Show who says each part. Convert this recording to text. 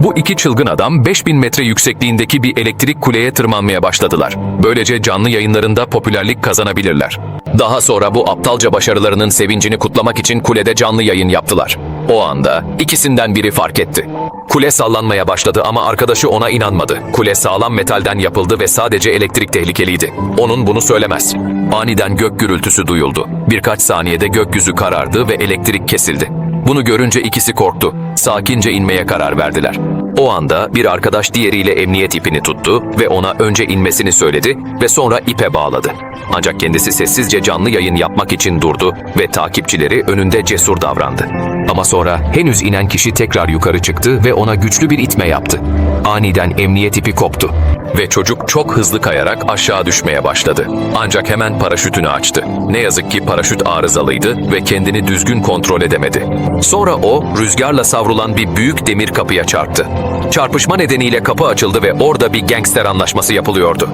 Speaker 1: Bu iki çılgın adam 5000 metre yüksekliğindeki bir elektrik kuleye tırmanmaya başladılar. Böylece canlı yayınlarında popülerlik kazanabilirler. Daha sonra bu aptalca başarılarının sevincini kutlamak için kulede canlı yayın yaptılar. O anda ikisinden biri fark etti. Kule sallanmaya başladı ama arkadaşı ona inanmadı. Kule sağlam metalden yapıldı ve sadece elektrik tehlikeliydi. Onun bunu söylemez. Aniden gök gürültüsü duyuldu. Birkaç saniyede gökyüzü karardı ve elektrik kesildi. Bunu görünce ikisi korktu. Sakince inmeye karar verdiler. O anda bir arkadaş diğeriyle emniyet ipini tuttu ve ona önce inmesini söyledi ve sonra ipe bağladı. Ancak kendisi sessizce canlı yayın yapmak için durdu ve takipçileri önünde cesur davrandı. Ama sonra henüz inen kişi tekrar yukarı çıktı ve ona güçlü bir itme yaptı. Aniden emniyet ipi koptu ve çocuk çok hızlı kayarak aşağı düşmeye başladı. Ancak hemen paraşütünü açtı. Ne yazık ki paraşüt arızalıydı ve kendini düzgün kontrol edemedi. Sonra o rüzgarla savrulan bir büyük demir kapıya çarptı. Çarpışma nedeniyle kapı açıldı ve orada bir gangster anlaşması yapılıyordu.